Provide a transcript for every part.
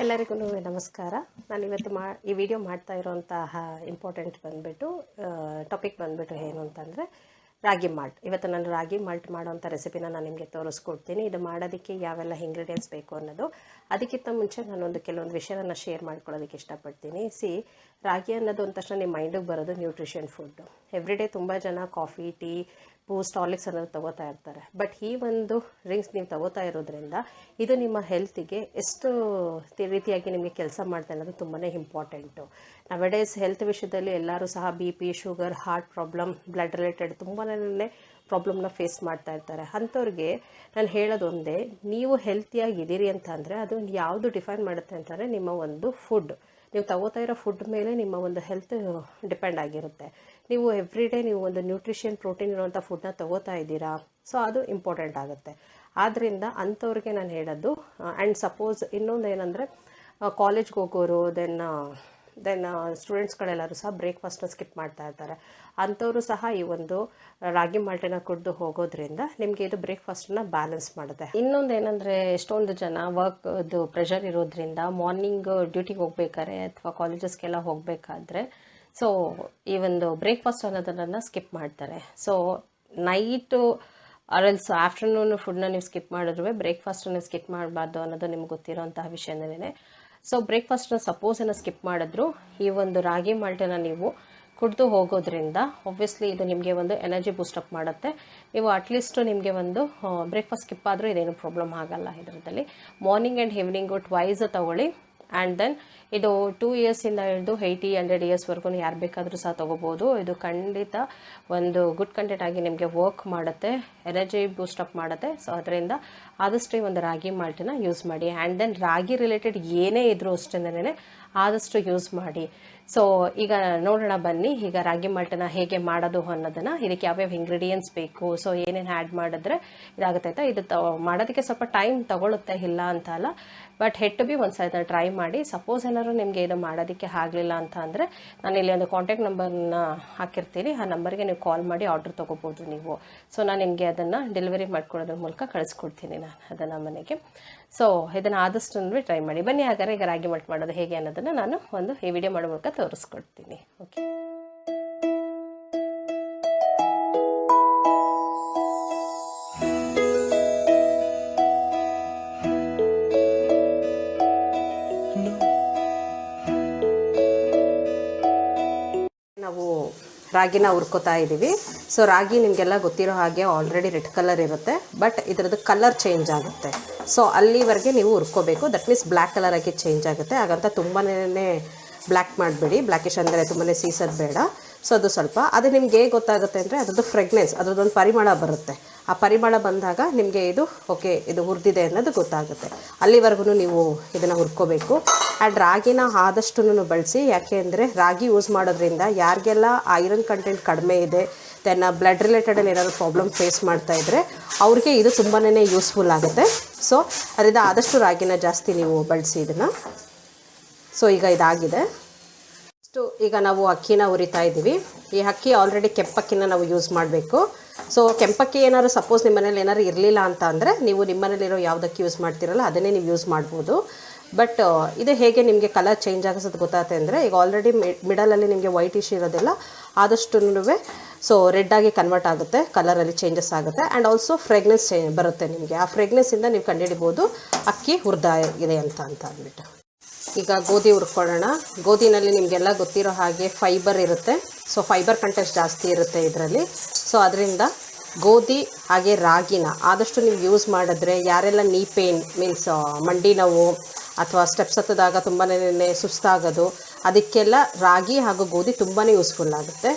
ಎಲ್ಲರಿಗೂ ನಮಸ್ಕಾರ. ನಾನು ಇವತ್ತು ಮಾ, ಈ ವಿಡಿಯೋ ಮಾಡ್ತಾ ಇರೋಂತಹ ಇಂಪಾರ್ಟೆಂಟ್ ಬಂದುಬಿಟ್ಟು ಟಾಪಿಕ್ ಬಂದುಬಿಟ್ಟು ಏನು ಅಂತಂದರೆ ರಾಗಿ ಮಾಲ್ಟ್ ಇವತ್ತು ನಾನು ರಾಗಿ ಮಾಲ್ಟ್ ಮಾಡೋವಂಥ ರೆಸಿಪಿನ ನಾನು ನಿಮಗೆ ತೋರಿಸ್ಕೊಡ್ತೀನಿ. ಇದು ಮಾಡೋದಕ್ಕೆ ಯಾವೆಲ್ಲ ಇಂಗ್ರೀಡಿಯೆಂಟ್ಸ್ ಬೇಕು ಅನ್ನೋದು. ಅದಕ್ಕಿಂತ ಮುಂಚೆ ನಾನೊಂದು ಕೆಲವೊಂದು ವಿಷಯನ ಶೇರ್ ಮಾಡ್ಕೊಳ್ಳೋದಕ್ಕೆ ಇಷ್ಟಪಡ್ತೀನಿ. ಸಿ, ರಾಗಿ ಅನ್ನೋದು ತಕ್ಷಣ ನಿಮ್ಮ ಮೈಂಡಿಗೆ ಬರೋದು ನ್ಯೂಟ್ರಿಷನ್ ಫುಡ್ಡು ಎವ್ರಿಡೇ ತುಂಬ ಜನ ಕಾಫಿ ಟೀ ಬೂಸ್ಟ್ ಆಲಿಕ್ಸ್ ಅನ್ನೋದು ತಗೋತಾ ಇರ್ತಾರೆ. ಬಟ್ ಈ ಒಂದು ಡ್ರಿಂಕ್ಸ್ ನೀವು ತಗೋತಾ ಇರೋದ್ರಿಂದ ಇದು ನಿಮ್ಮ ಹೆಲ್ತಿಗೆ ಎಷ್ಟು ರೀತಿಯಾಗಿ ನಿಮಗೆ ಕೆಲಸ ಮಾಡ್ತಾ ಅನ್ನೋದು ತುಂಬಾ ಇಂಪಾರ್ಟೆಂಟು ನಾವೆಡೇಸ್ ಹೆಲ್ತ್ ವಿಷಯದಲ್ಲಿ ಎಲ್ಲರೂ ಸಹ B P sugar heart problem blood related ತುಂಬಾನೇ ಪ್ರಾಬ್ಲಮ್ನ ಫೇಸ್ ಮಾಡ್ತಾ ಇರ್ತಾರೆ. ಅಂಥವ್ರಿಗೆ ನಾನು ಹೇಳೋದು ಒಂದೇ, ನೀವು ಹೆಲ್ತಿಯಾಗಿದ್ದೀರಿ ಅಂತ ಅಂದರೆ ಅದು ಯಾವುದು ಡಿಫೈನ್ ಮಾಡುತ್ತೆ ಅಂತಂದರೆ ನಿಮ್ಮ ಒಂದು ಫುಡ್ ನೀವು ತಗೋತಾ ಇರೋ ಫುಡ್ ಮೇಲೆ ನಿಮ್ಮ ಒಂದು ಹೆಲ್ತ್ ಡಿಪೆಂಡ್ ಆಗಿರುತ್ತೆ. ನೀವು ಎವ್ರಿ ಡೇ ನೀವು ಒಂದು ನ್ಯೂಟ್ರಿಷನ್ ಪ್ರೋಟೀನ್ ಇರುವಂಥ ಫುಡ್ನ ತಗೋತಾ ಇದ್ದೀರಾ? ಸೊ ಅದು ಇಂಪಾರ್ಟೆಂಟ್ ಆಗುತ್ತೆ. ಆದ್ದರಿಂದ ಅಂಥವ್ರಿಗೆ ನಾನು ಹೇಳೋದು ಆ್ಯಂಡ್ ಸಪೋಸ್ ಇನ್ನೊಂದು ಏನಂದರೆ ಕಾಲೇಜ್ಗೆ ಹೋಗೋರು ದೆನ್ ದೆನ್ ಸ್ಟೂಡೆಂಟ್ಸ್ಗಳೆಲ್ಲರೂ ಸಹ ಬ್ರೇಕ್ಫಾಸ್ಟ್ನ ಸ್ಕಿಪ್ ಮಾಡ್ತಾ ಇರ್ತಾರೆ. ಅಂಥವರು ಸಹ ಈ ಒಂದು ರಾಗಿ ಮಾಲ್ಟನ್ನ ಕುಡಿದು ಹೋಗೋದ್ರಿಂದ ನಿಮಗೆ ಇದು ಬ್ರೇಕ್ಫಾಸ್ಟನ್ನ ಬ್ಯಾಲೆನ್ಸ್ ಮಾಡುತ್ತೆ. ಇನ್ನೊಂದು ಏನಂದರೆ, ಎಷ್ಟೊಂದು ಜನ ವರ್ಕ್ ಇದು ಪ್ರೆಷರ್ ಇರೋದ್ರಿಂದ ಮಾರ್ನಿಂಗ್ ಡ್ಯೂಟಿಗೆ ಹೋಗ್ಬೇಕಾದ್ರೆ ಅಥವಾ ಕಾಲೇಜಸ್ಗೆಲ್ಲ ಹೋಗಬೇಕಾದ್ರೆ ಸೊ ಈ ಒಂದು ಬ್ರೇಕ್ಫಾಸ್ಟ್ ಅನ್ನೋದನ್ನು ಸ್ಕಿಪ್ ಮಾಡ್ತಾರೆ. ಸೊ ನೈಟು ಅರಲ್ಸ್ ಆಫ್ಟರ್ನೂನ್ ಫುಡ್ನ ನೀವು ಸ್ಕಿಪ್ ಮಾಡಿದ್ರೂ ಬ್ರೇಕ್ಫಾಸ್ಟನ್ನು ಸ್ಕಿಪ್ ಮಾಡಬಾರ್ದು ಅನ್ನೋದು ನಿಮ್ಗೆ ಗೊತ್ತಿರೋಂತಹ ವಿಷಯನೇ ಸೊ ಬ್ರೇಕ್ಫಾಸ್ಟ್ನ ಸಪೋಸ್ ಏನೋ ಸ್ಕಿಪ್ ಮಾಡಿದ್ರು, ಈ ಒಂದು ರಾಗಿ ಮಾಲ್ಟನ್ನ ನೀವು ಕುಡಿದು ಹೋಗೋದ್ರಿಂದ ಒಬ್ವಿಯಸ್ಲಿ ಇದು ನಿಮಗೆ ಒಂದು ಎನರ್ಜಿ ಬೂಸ್ಟಪ್ ಮಾಡುತ್ತೆ. ನೀವು ಅಟ್ಲೀಸ್ಟ್ ನಿಮಗೆ ಒಂದು ಬ್ರೇಕ್ಫಾಸ್ಟ್ ಸ್ಕಿಪ್ ಆದರೂ ಇದೇನು ಪ್ರಾಬ್ಲಮ್ ಆಗಲ್ಲ ಇದರಲ್ಲಿ ಮಾರ್ನಿಂಗ್ ಆ್ಯಂಡ್ ಈವ್ನಿಂಗು ಟ್ವೈಸ್ ತಗೊಳ್ಳಿ. ಆ್ಯಂಡ್ ದೆನ್ ಇದು ಟೂ ಇಯರ್ಸಿಂದ ಹಿಡಿದು ಏಯ್ಟಿ ಹಂಡ್ರೆಡ್ ಇಯರ್ಸ್ವರೆಗೂ ಯಾರು ಬೇಕಾದರೂ ಸಹ ತೊಗೋಬೋದು. ಇದು ಖಂಡಿತ ಒಂದು ಗುಡ್ ಕಂಟೆಂಟ್ ಆಗಿ ನಿಮಗೆ ವರ್ಕ್ ಮಾಡುತ್ತೆ ಎನರ್ಜಿ ಬೂಸ್ಟಪ್ ಮಾಡುತ್ತೆ. ಸೊ ಅದರಿಂದ ಆದಷ್ಟು ಈ ಒಂದು ರಾಗಿ ಮಾಲ್ಟನ್ನ ಯೂಸ್ ಮಾಡಿ. ಆ್ಯಂಡ್ ದೆನ್ ರಾಗಿ ರಿಲೇಟೆಡ್ ಏನೇ ಇದ್ರೂ ಅಷ್ಟೇ ಆದಷ್ಟು ಯೂಸ್ ಮಾಡಿ. ಸೊ ಈಗ ನೋಡೋಣ ಬನ್ನಿ, ಈಗ ರಾಗಿ ಮಾಲ್ಟನ್ನ ಹೇಗೆ ಮಾಡೋದು ಅನ್ನೋದನ್ನು. ಇದಕ್ಕೆ ಯಾವ್ಯಾವ ಇಂಗ್ರೀಡಿಯೆಂಟ್ಸ್ ಬೇಕು? ಸೊ ಏನೇನು ಆ್ಯಡ್ ಮಾಡಿದ್ರೆ ಇದಾಗುತ್ತೆ ಆಯ್ತಾ ಇದು ಮಾಡೋದಕ್ಕೆ ಸ್ವಲ್ಪ ಟೈಮ್ ತಗೊಳುತ್ತೆ, ಇಲ್ಲ ಅಂತ ಅಲ್ಲ. ಬಟ್ ಹೆಡ್ ಟು ಬಿ ಒಂದು ಸಲ ಟ್ರೈ ಮಾಡಿ. ಸಪೋಸ್ ಏನಾದ್ರು ನಿಮಗೆ ಇದು ಮಾಡೋದಕ್ಕೆ ಆಗಲಿಲ್ಲ ಅಂತ ಅಂದರೆ, ನಾನು ಇಲ್ಲಿ ಒಂದು ಕಾಂಟ್ಯಾಕ್ಟ್ ನಂಬರ್ನ ಹಾಕಿರ್ತೀನಿ. ಆ ನಂಬರ್ಗೆ ನೀವು ಕಾಲ್ ಮಾಡಿ ಆರ್ಡ್ರ್ ತೊಗೋಬೋದು ನೀವು. ಸೊ ನಾನು ನಿಮಗೆ ಅದನ್ನು ಡೆಲಿವರಿ ಮಾಡ್ಕೊಳ್ಳೋದ್ರ ಮೂಲಕ ಕಳಿಸ್ಕೊಡ್ತೀನಿ ನಾನು. ಅದನ್ನು ಮನೆಗೆ. ಸೊ ಇದನ್ನು ಆದಷ್ಟು ಟ್ರೈ ಮಾಡಿ. ಬನ್ನಿ ಹಾಗಾದರೆ ಈಗ ರಾಗಿ ಮಲ್ಟ್ ಮಾಡೋದು ಹೇಗೆ ಅನ್ನೋದನ್ನು ನಾನು ಒಂದು ಈ ವಿಡಿಯೋ ಮಾಡೋ ಮೂಲಕ ತೋರಿಸ್ಕೊಡ್ತೀನಿ. ಓಕೆ ನಾವು ರಾಗಿನ ಹುರ್ಕೋತಾ ಇದ್ದೀವಿ ಸೊ ರಾಗಿ ನಿಮಗೆಲ್ಲ ಗೊತ್ತಿರೋ ಹಾಗೆ ಆಲ್ರೆಡಿ ರೆಡ್ ಕಲರ್ ಇರುತ್ತೆ. ಬಟ್ ಇದರದ್ದು ಕಲರ್ ಚೇಂಜ್ ಆಗುತ್ತೆ. ಸೊ ಅಲ್ಲಿವರೆಗೆ ನೀವು ಹುರ್ಕೋಬೇಕು. ದಟ್ ಮೀನ್ಸ್ ಬ್ಲ್ಯಾಕ್ ಕಲರ್ ಆಗಿ ಚೇಂಜ್ ಆಗುತ್ತೆ. ಹಾಗಂತ ತುಂಬಾ ಬ್ಲ್ಯಾಕ್ ಮಾಡಬೇಡಿ. ಬ್ಲ್ಯಾಕಿಶ್ ಅಂದರೆ ತುಂಬಾ ಸೀಸೋದು ಬೇಡ. ಸೊ ಅದು ಸ್ವಲ್ಪ. ಅದು ನಿಮ್ಗೆ ಹೇಗೆ ಗೊತ್ತಾಗುತ್ತೆ ಅಂದರೆ ಅದರದ್ದು ಫ್ರೆಗ್ನೆನ್ಸ್ ಅದರದ್ದೊಂದು ಪರಿಮಳ ಬರುತ್ತೆ. ಆ ಪರಿಮಳ ಬಂದಾಗ ನಿಮಗೆ ಇದು, ಓಕೆ, ಇದು ಹುರಿದಿದೆ ಅನ್ನೋದು ಗೊತ್ತಾಗುತ್ತೆ. ಅಲ್ಲಿವರೆಗೂ ನೀವು ಇದನ್ನು ಹುರ್ಕೋಬೇಕು. ಆ್ಯಂಡ್ ರಾಗಿನ ಆದಷ್ಟು ಬಳಸಿ, ಯಾಕೆ ಅಂದರೆ ರಾಗಿ ಯೂಸ್ ಮಾಡೋದ್ರಿಂದ ಯಾರಿಗೆಲ್ಲ ಐರನ್ ಕಂಟೆಂಟ್ ಕಡಿಮೆ ಇದೆ ದೆನ್ ಬ್ಲಡ್ ರಿಲೇಟೆಡಲ್ಲಿ ಏನಾದರೂ ಪ್ರಾಬ್ಲಮ್ ಫೇಸ್ ಮಾಡ್ತಾ ಇದ್ದರೆ ಅವ್ರಿಗೆ ಇದು ತುಂಬಾ ಯೂಸ್ಫುಲ್ ಆಗುತ್ತೆ. ಸೊ ಅದರಿಂದ ಆದಷ್ಟು ರಾಗಿನ ಜಾಸ್ತಿ ನೀವು ಬಳಸಿ ಇದನ್ನು. ಸೊ ಈಗ ಇದಾಗಿದೆ. ನೆಕ್ಸ್ಟು ಈಗ ನಾವು ಅಕ್ಕಿನ ಉರಿತಾ ಇದ್ದೀವಿ. ಈ ಅಕ್ಕಿ ಆಲ್ರೆಡಿ ಕೆಂಪಕ್ಕಿನ ನಾವು ಯೂಸ್ ಮಾಡಬೇಕು. ಸೊ ಕೆಂಪಕ್ಕಿ ಏನಾದ್ರು ಸಪೋಸ್ ನಿಮ್ಮ ಮನೇಲಿ ಏನಾದ್ರು ಇರಲಿಲ್ಲ ಅಂತ ಅಂದರೆ ನೀವು ನಿಮ್ಮ ಮನೇಲಿರೋ ಯಾವುದಕ್ಕೆ ಯೂಸ್ ಮಾಡ್ತಿರಲ್ಲ, ಅದನ್ನೇ ನೀವು ಯೂಸ್ ಮಾಡ್ಬೋದು. ಬಟ್ ಇದು ಹೇಗೆ ನಿಮಗೆ ಕಲರ್ ಚೇಂಜ್ ಆಗಿಸೋದು ಗೊತ್ತಾಗುತ್ತೆ ಅಂದರೆ ಈಗ ಆಲ್ರೆಡಿ ಮಿಡಲಲ್ಲಿ ನಿಮಗೆ ವೈಟ್ ಇಶ್ ಇರೋದಿಲ್ಲ, ಆದಷ್ಟು ಸೊ ರೆಡ್ಡಾಗಿ ಕನ್ವರ್ಟ್ ಆಗುತ್ತೆ ಕಲರಲ್ಲಿ ಚೇಂಜಸ್ ಆಗುತ್ತೆ. ಆ್ಯಂಡ್ ಆಲ್ಸೋ ಫ್ರೆಗ್ನೆನ್ಸ್ ಬರುತ್ತೆ ನಿಮಗೆ. ಆ ಫ್ರೆಗ್ನೆನ್ಸಿಂದ ನೀವು ಕಂಡುಹಿಡಿಬೋದು ಅಕ್ಕಿ ಹುರಿದ ಇದೆ ಅಂತ ಅಂತ ಅಂದ್ಬಿಟ್ಟು. ಈಗ ಗೋಧಿ ಹುರ್ಕೊಳ್ಳೋಣ. ಗೋಧಿನಲ್ಲಿ ನಿಮಗೆಲ್ಲ ಗೊತ್ತಿರೋ ಹಾಗೆ ಫೈಬರ್ ಇರುತ್ತೆ. ಸೊ ಫೈಬರ್ ಕಂಟೆಸ್ಟ್ ಜಾಸ್ತಿ ಇರುತ್ತೆ ಇದರಲ್ಲಿ. ಸೊ ಅದರಿಂದ ಗೋಧಿ ಹಾಗೆ ರಾಗಿನ ಆದಷ್ಟು ನೀವು ಯೂಸ್ ಮಾಡಿದ್ರೆ ಯಾರೆಲ್ಲ ನೀ ಪೇನ್ ಮೀನ್ಸ್ ಮಂಡಿ ನೋವು ಅಥವಾ ಸ್ಟೆಪ್ಸ್ ಹತ್ತದಾಗ ತುಂಬಾ ಸುಸ್ತಾಗೋದು, ಅದಕ್ಕೆಲ್ಲ ರಾಗಿ ಹಾಗೂ ಗೋಧಿ ತುಂಬಾ ಯೂಸ್ಫುಲ್ ಆಗುತ್ತೆ.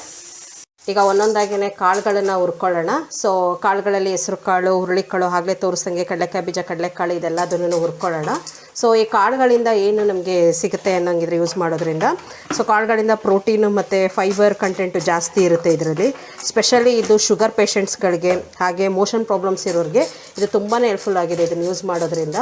ಈಗ ಒಂದೊಂದಾಗಿನೇ ಕಾಳುಗಳನ್ನು ಹುರ್ಕೊಳ್ಳೋಣ. ಸೊ ಕಾಳುಗಳಲ್ಲಿ ಹೆಸರು ಕಾಳು ಹುರುಳಿಕಾಳು, ಆಗಲೇ ತೋರಿಸ್ದಂಗೆ ಕಡಲೆಕಾಯಿ, ಬೀಜ, ಕಡಲೆಕಾಳು ಇದೆಲ್ಲದನ್ನು ಹುರ್ಕೊಳ್ಳೋಣ. ಸೊ ಈ ಕಾಳುಗಳಿಂದ ಏನು ನಮಗೆ ಸಿಗುತ್ತೆ ಅನ್ನೋಂಗಿದ್ರೆ ಯೂಸ್ ಮಾಡೋದ್ರಿಂದ ಸೊ ಕಾಳುಗಳಿಂದ ಪ್ರೋಟೀನು ಮತ್ತು ಫೈಬರ್ ಕಂಟೆಂಟು ಜಾಸ್ತಿ ಇರುತ್ತೆ ಇದರಲ್ಲಿ. ಸ್ಪೆಷಲಿ ಇದು ಶುಗರ್ ಪೇಷೆಂಟ್ಸ್ಗಳಿಗೆ ಹಾಗೆ ಮೋಷನ್ ಪ್ರಾಬ್ಲಮ್ಸ್ ಇರೋರಿಗೆ ಇದು ತುಂಬಾ ಹೆಲ್ಪ್ಫುಲ್ ಆಗಿದೆ ಇದನ್ನು ಯೂಸ್ ಮಾಡೋದ್ರಿಂದ.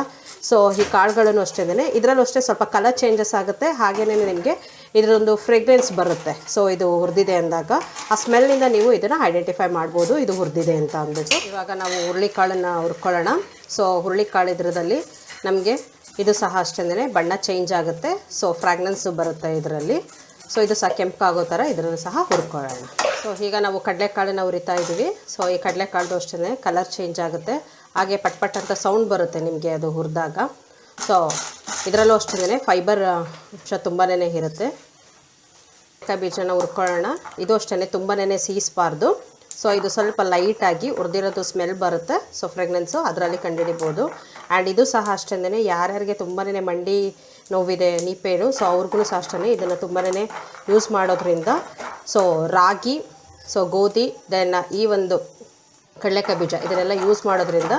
ಸೊ ಈ ಕಾಳುಗಳನ್ನು ಅಷ್ಟೇ ಇದರಲ್ಲೂ ಅಷ್ಟೇ ಸ್ವಲ್ಪ ಕಲರ್ ಚೇಂಜಸ್ ಆಗುತ್ತೆ ಹಾಗೆಯೇ ನಿಮಗೆ ಇದರೊಂದು ಫ್ರೇಗ್ರೆನ್ಸ್ ಬರುತ್ತೆ. ಸೊ ಇದು ಹುರಿದಿದೆ ಅಂದಾಗ, ಆ ಸ್ಮೆಲ್ನಿಂದ ನೀವು ಇದನ್ನು ಐಡೆಂಟಿಫೈ ಮಾಡ್ಬೋದು, ಇದು ಹುರಿದಿದೆ ಅಂತ ಅಂದ್ಬಿಟ್ಟು. ಇವಾಗ ನಾವು ಹುರುಳಿಕಾಳನ್ನು ಹುರ್ಕೊಳ್ಳೋಣ. ಸೊ ಹುರುಳಿಕಾಳು ಇದರದಲ್ಲಿ ನಮಗೆ ಇದು ಸಹ ಅಷ್ಟೇ ಬಣ್ಣ ಚೇಂಜ್ ಆಗುತ್ತೆ. ಸೊ ಫ್ರಾಗ್ನೆನ್ಸು ಬರುತ್ತೆ ಇದರಲ್ಲಿ. ಸೊ ಇದು ಸಹ ಕೆಂಪಾಗೋ ಥರ ಇದನ್ನು ಸಹ ಹುರ್ಕೊಳ್ಳೋಣ. ಸೊ ಈಗ ನಾವು ಕಡಲೆಕಾಳನ್ನ ಉರಿತಾ ಇದ್ದೀವಿ. ಸೊ ಈ ಕಡಲೆಕಾಳ್ದು ಅಷ್ಟೇ ಕಲರ್ ಚೇಂಜ್ ಆಗುತ್ತೆ. ಹಾಗೆ ಪಟ್ ಪಟ್ ಅಂತ ಸೌಂಡ್ ಬರುತ್ತೆ ನಿಮಗೆ ಅದು ಹುರಿದಾಗ. ಸೊ ಇದರಲ್ಲೂ ಅಷ್ಟೇ ಫೈಬರ್ ಅಂಶ ತುಂಬಾ ಇರುತ್ತೆ. ಬೀಜನ ಹುರ್ಕೊಳ್ಳೋಣ. ಇದು ಅಷ್ಟೇ ತುಂಬಾ ಸೀಸ್ಬಾರ್ದು. ಸೊ ಇದು ಸ್ವಲ್ಪ ಲೈಟಾಗಿ ಹುರಿದಿರೋದು ಸ್ಮೆಲ್ ಬರುತ್ತೆ. ಸೊ ಫ್ರೆಗ್ನೆನ್ಸು ಅದರಲ್ಲಿ ಕಂಡುಹಿಡಿಬೋದು. ಆ್ಯಂಡ್ ಇದು ಸಹ ಅಷ್ಟೇ ಯಾರ್ಯಾರಿಗೆ ತುಂಬಾ ಮಂಡಿ ನೋವಿದೆ ನೀಪೇನು ಸೊ ಅವ್ರಿಗೂ ಸಹ ಅಷ್ಟೇ ಇದನ್ನು ತುಂಬಾ ಯೂಸ್ ಮಾಡೋದ್ರಿಂದ ಸೊ ರಾಗಿ ಸೊ ಗೋಧಿ ದೆನ್ ಈ ಒಂದು ಕಡಲೆಕಾಯಿ ಬೀಜ ಇದನ್ನೆಲ್ಲ ಯೂಸ್ ಮಾಡೋದ್ರಿಂದ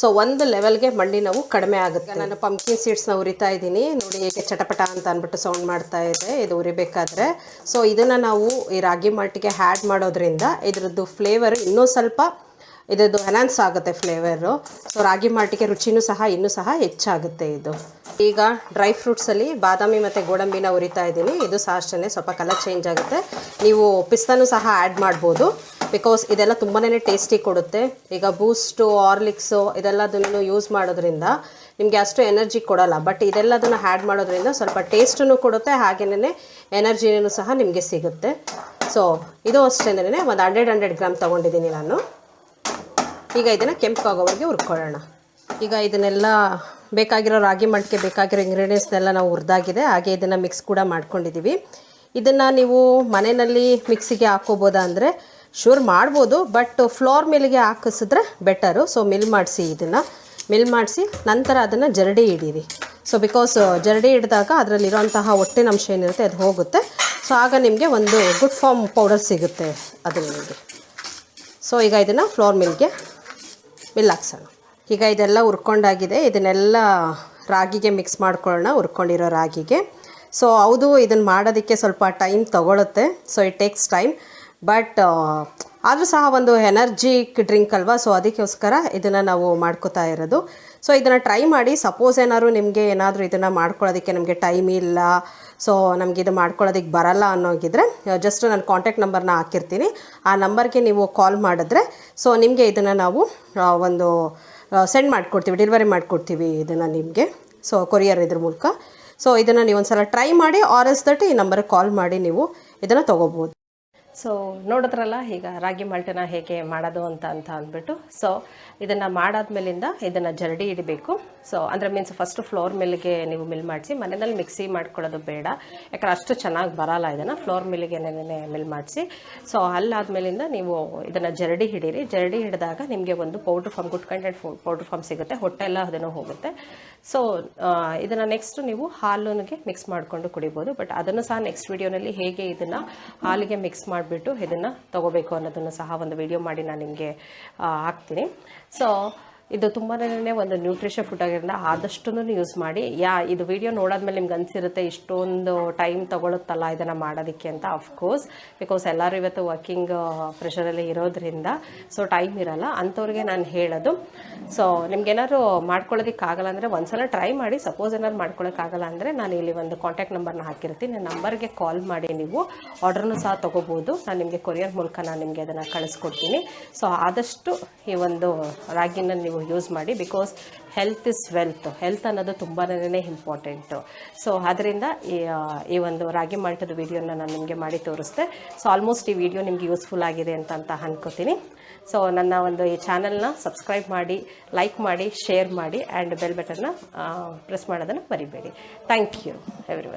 ಸೊ ಒಂದು ಲೆವೆಲ್ಗೆ ಮಂಡಿ ನೋವು ಕಡಿಮೆ ಆಗುತ್ತೆ. ನಾನು ಪಂಪ್ಕಿನ್ ಸೀಡ್ಸ್ನ ಉರಿತಾ ಇದ್ದೀನಿ, ನೋಡಿ ಹೇಗೆ ಚಟಪಟ ಅಂತ ಅಂದ್ಬಿಟ್ಟು ಸೌಂಡ್ ಮಾಡ್ತಾ ಇದೆ, ಇದು ಉರಿಬೇಕಾದ್ರೆ. ಸೊ ಇದನ್ನು ನಾವು ಈ ರಾಗಿ ಮಾಲ್ಟಿಗೆ ಹ್ಯಾಡ್ ಮಾಡೋದ್ರಿಂದ ಇದರದ್ದು ಫ್ಲೇವರ್ ಇನ್ನೂ ಸ್ವಲ್ಪ ಇದ್ರದ್ದು ಎನಾನ್ಸ್ ಆಗುತ್ತೆ ಫ್ಲೇವರು ಸೊ ರಾಗಿ ಮಾಲ್ಟಿಗೆ ರುಚಿನೂ ಸಹ, ಇನ್ನೂ ಸಹ ಹೆಚ್ಚಾಗುತ್ತೆ ಇದು. ಈಗ ಡ್ರೈ ಫ್ರೂಟ್ಸಲ್ಲಿ ಬಾದಾಮಿ ಮತ್ತು ಗೋಡಂಬಿನ ಉರಿತಾ ಇದ್ದೀನಿ. ಇದು ಸಹ ಅಷ್ಟೇ ಸ್ವಲ್ಪ ಕಲರ್ ಚೇಂಜ್ ಆಗುತ್ತೆ. ನೀವು ಪಿಸ್ತಾನೂ ಸಹ ಆ್ಯಡ್ ಮಾಡ್ಬೋದು. ಬಿಕಾಸ್ ಇದೆಲ್ಲ ತುಂಬಾ ಟೇಸ್ಟಿ ಕೊಡುತ್ತೆ. ಈಗ ಬೂಸ್ಟು ಆರ್ಲಿಕ್ಸು ಇದೆಲ್ಲದನ್ನು ಯೂಸ್ ಮಾಡೋದ್ರಿಂದ ನಿಮಗೆ ಅಷ್ಟು ಎನರ್ಜಿ ಕೊಡಲ್ಲ. ಬಟ್ ಇದೆಲ್ಲದನ್ನು ಆ್ಯಡ್ ಮಾಡೋದ್ರಿಂದ ಸ್ವಲ್ಪ ಟೇಸ್ಟನ್ನು ಕೊಡುತ್ತೆ ಹಾಗೆಯೇ ಎನರ್ಜಿನೂ ಸಹ ನಿಮಗೆ ಸಿಗುತ್ತೆ. ಸೊ ಇದು ಅಷ್ಟೇ ಒಂದು ಹಂಡ್ರೆಡ್ ಹಂಡ್ರೆಡ್ ಗ್ರಾಮ್ ತೊಗೊಂಡಿದ್ದೀನಿ ನಾನು. ಈಗ ಇದನ್ನು ಕೆಂಪಾಗೋವರೆಗೆ ಹುರ್ಕೊಳ್ಳೋಣ. ಈಗ ಇದನ್ನೆಲ್ಲ ಬೇಕಾಗಿರೋ ರಾಗಿ ಮಲ್ಟಿಗೆ ಬೇಕಾಗಿರೋ ಇಂಗ್ರೀಡಿಯೆಂಟ್ಸ್ನೆಲ್ಲ ನಾವು ಹುರಿದಾಗಿದೆ. ಹಾಗೆ ಇದನ್ನು ಮಿಕ್ಸ್ ಕೂಡ ಮಾಡ್ಕೊಂಡಿದ್ದೀವಿ ಇದನ್ನು ನೀವು ಮನೆಯಲ್ಲಿ ಮಿಕ್ಸಿಗೆ ಹಾಕೋಬೋದಾ ಅಂದರೆ ಶೂರ್ ಮಾಡ್ಬೋದು. ಬಟ್ ಫ್ಲೋರ್ ಮಿಲ್ಗೆ ಹಾಕಿಸಿದ್ರೆ ಬೆಟರು ಸೊ ಮಿಲ್ ಮಾಡಿಸಿ ಇದನ್ನು. ಮಿಲ್ ಮಾಡಿಸಿ ನಂತರ ಅದನ್ನು ಜರಡಿ ಹಿಡೀರಿ. ಸೊ ಬಿಕಾಸ್ ಜರಡಿ ಹಿಡಿದಾಗ ಅದರಲ್ಲಿರೋಂತಹ ಹೊಟ್ಟಿನ ಅಂಶ ಏನಿರುತ್ತೆ ಅದು ಹೋಗುತ್ತೆ. ಸೊ ಆಗ ನಿಮಗೆ ಒಂದು ಗುಡ್ ಫಾರ್ಮ್ ಪೌಡರ್ ಸಿಗುತ್ತೆ ಅದು ನಿಮಗೆ ಸೊ ಈಗ ಇದನ್ನು ಫ್ಲೋರ್ ಮಿಲ್ಗೆ ಮಿಲ್ ಹಾಕ್ಸೋಣ ಈಗ ಇದೆಲ್ಲ ಹುರ್ಕೊಂಡಾಗಿದೆ. ಇದನ್ನೆಲ್ಲ ರಾಗಿಗೆ ಮಿಕ್ಸ್ ಮಾಡ್ಕೊಳ್ಳೋಣ, ಹುರ್ಕೊಂಡಿರೋ ರಾಗಿಗೆ. ಸೊ ಹೌದು ಇದನ್ನು ಮಾಡೋದಕ್ಕೆ ಸ್ವಲ್ಪ time ತೊಗೊಳುತ್ತೆ. So it takes time but ಆದರೂ ಸಹ ಒಂದು ಎನರ್ಜಿಕ್ ಡ್ರಿಂಕ್ ಅಲ್ವಾ? ಸೊ ಅದಕ್ಕೋಸ್ಕರ ಇದನ್ನು ನಾವು ಮಾಡ್ಕೋತಾ ಇರೋದು. ಸೊ ಇದನ್ನು ಟ್ರೈ ಮಾಡಿ ಸಪೋಸ್ ಏನಾದ್ರು ನಿಮಗೆ ಏನಾದರೂ ಇದನ್ನು ಮಾಡ್ಕೊಳ್ಳೋದಕ್ಕೆ ನಮಗೆ ಟೈಮ್ ಇಲ್ಲ ಸೊ ನಮಗೆ ಇದು ಮಾಡ್ಕೊಳ್ಳೋದಕ್ಕೆ ಬರಲ್ಲ ಅನ್ನೋಗಿದ್ರೆ ಜಸ್ಟ್ ನಾನು ಕಾಂಟ್ಯಾಕ್ಟ್ ನಂಬರ್ನ ಹಾಕಿರ್ತೀನಿ. ಆ ನಂಬರ್ಗೆ ನೀವು ಕಾಲ್ ಮಾಡಿದ್ರೆ ಸೊ ನಿಮಗೆ ಇದನ್ನು ನಾವು ಒಂದು ಸೆಂಡ್ ಮಾಡಿಕೊಡ್ತೀವಿ ಡೆಲಿವರಿ ಮಾಡಿಕೊಡ್ತೀವಿ ಇದನ್ನು ನಿಮಗೆ. ಸೊ ಕೊರಿಯರ್ ಇದ್ರ ಮೂಲಕ. ಸೊ ಇದನ್ನು ನೀವು ಒಂದು ಸಲ ಟ್ರೈ ಮಾಡಿ ಆರ್ ಎಸ್ ದಟ್ ಈ ನಂಬರ್ಗೆ ಕಾಲ್ ಮಾಡಿ ನೀವು ಇದನ್ನು ತೊಗೋಬೋದು. ಸೊ ನೋಡಿದ್ರಲ್ಲ, ಈಗ ರಾಗಿ ಮಾಲ್ಟನ ಹೇಗೆ ಮಾಡೋದು ಅಂತ ಅಂತ ಅಂದ್ಬಿಟ್ಟು ಸೊ ಇದನ್ನು ಮಾಡಾದ್ಮೇಲಿಂದ ಇದನ್ನು ಜರಡಿ ಇಡಬೇಕು. ಸೊ ಅಂದರೆ ಮೀನ್ಸ್ ಫಸ್ಟ್ ಫ್ಲೋರ್ ಮಿಲ್ಗೆ ನೀವು ಮಿಲ್ ಮಾಡಿಸಿ, ಮನೆಯಲ್ಲಿ ಮಿಕ್ಸಿ ಮಾಡ್ಕೊಳ್ಳೋದು ಬೇಡ. ಯಾಕಂದ್ರೆ ಅಷ್ಟು ಚೆನ್ನಾಗಿ ಬರಲ್ಲ ಇದನ್ನು ಫ್ಲೋರ್ ಮಿಲ್ಗೆ ಮಿಲ್ ಮಾಡಿಸಿ. ಸೊ ಅಲ್ಲಾದ್ಮೇಲಿಂದ ನೀವು ಇದನ್ನು ಜರಡಿ ಹಿಡೀರಿ. ಜರಡಿ ಹಿಡಿದಾಗ ನಿಮಗೆ ಒಂದು powder form good content powder form ಸಿಗುತ್ತೆ. ಹೊಟ್ಟೆ ಎಲ್ಲ ಅದನ್ನು ಹೋಗುತ್ತೆ. ಸೊ ಇದನ್ನು ನೆಕ್ಸ್ಟ್ ನೀವು ಹಾಲುನಿಗೆ ಮಿಕ್ಸ್ ಮಾಡಿಕೊಂಡು ಕುಡಿಬೋದು. ಬಟ್ ಅದನ್ನು ಸಹ ನೆಕ್ಸ್ಟ್ ವಿಡಿಯೋನಲ್ಲಿ ಹೇಗೆ ಇದನ್ನು ಹಾಲಿಗೆ ಮಿಕ್ಸ್ ಮಾಡಿಬಿಟ್ಟು ಇದನ್ನು ತೊಗೋಬೇಕು ಅನ್ನೋದನ್ನು ಸಹ ಒಂದು ವಿಡಿಯೋ ಮಾಡಿ ನಾನು ನಿಮಗೆ ಹಾಕ್ತೀನಿ. ಸೊ ಇದು ತುಂಬಾ ಒಂದು ನ್ಯೂಟ್ರಿಷನ್ ಫುಡ್ ಆಗಿರೋದ್ರಿಂದ ಆದಷ್ಟು ಯೂಸ್ ಮಾಡಿ, ಯಾ, ಇದು ವಿಡಿಯೋ ನೋಡಾದ್ಮೇಲೆ ನಿಮ್ಗೆ ಅನಿಸಿರುತ್ತೆ ಇಷ್ಟೊಂದು ಟೈಮ್ ತಗೊಳುತ್ತಲ್ಲ ಇದನ್ನು ಮಾಡೋದಕ್ಕೆ ಅಂತ. ಅಫ್ಕೋರ್ಸ್ ಬಿಕಾಸ್ ಎಲ್ಲರೂ ಇವತ್ತು ವರ್ಕಿಂಗ್ ಪ್ರೆಷರಲ್ಲಿ ಇರೋದ್ರಿಂದ ಸೊ ಟೈಮ್ ಇರಲ್ಲ. ಅಂಥವ್ರಿಗೆ ನಾನು ಹೇಳೋದು ಸೊ ನಿಮ್ಗೇನಾದ್ರು ಮಾಡ್ಕೊಳ್ಳೋದಕ್ಕಾಗಲ್ಲ ಅಂದರೆ ಒಂದ್ಸಲ ಟ್ರೈ ಮಾಡಿ ಸಪೋಸ್ ಏನಾದ್ರು ಮಾಡ್ಕೊಳ್ಳೋಕ್ಕಾಗಲ್ಲ ಅಂದರೆ ನಾನು ಇಲ್ಲಿ ಒಂದು ಕಾಂಟ್ಯಾಕ್ಟ್ ನಂಬರ್ನ ಹಾಕಿರ್ತೀನಿ. ನಂಬರ್ಗೆ ಕಾಲ್ ಮಾಡಿ ನೀವು ಆರ್ಡ್ರನ್ನು ಸಹ ತೊಗೋಬೋದು. ನಾನು ನಿಮಗೆ ಕೊರಿಯರ್ ಮೂಲಕ ನಾನು ನಿಮಗೆ ಅದನ್ನು ಕಳಿಸ್ಕೊಡ್ತೀನಿ. ಸೊ ಆದಷ್ಟು ಈ ಒಂದು ರಾಗಿನ ನೀವು ಯೂಸ್ ಮಾಡಿ because health is wealth health ಅನ್ನೋದು ತುಂಬಾ ಇಂಪಾರ್ಟೆಂಟು ಸೊ ಅದರಿಂದ ಈ ಒಂದು ರಾಗಿ ಮಾಲ್ಟದ ವಿಡಿಯೋನ ನಾನು ನಿಮಗೆ ಮಾಡಿ ತೋರಿಸ್ದೆ. ಸೊ ಆಲ್ಮೋಸ್ಟ್ ಈ ವಿಡಿಯೋ ನಿಮಗೆ ಯೂಸ್ಫುಲ್ ಆಗಿದೆ ಅಂತ ಅಂತ ಅನ್ಕೋತೀನಿ. ಸೊ ನನ್ನ ಒಂದು ಈ ಚಾನಲ್ನ ಸಬ್ಸ್ಕ್ರೈಬ್ ಮಾಡಿ ಲೈಕ್ ಮಾಡಿ ಶೇರ್ ಮಾಡಿ ಆ್ಯಂಡ್ ಬೆಲ್ ಬಟನ್ನ ಪ್ರೆಸ್ ಮಾಡೋದನ್ನು ಮರಿಬೇಡಿ. Thank you every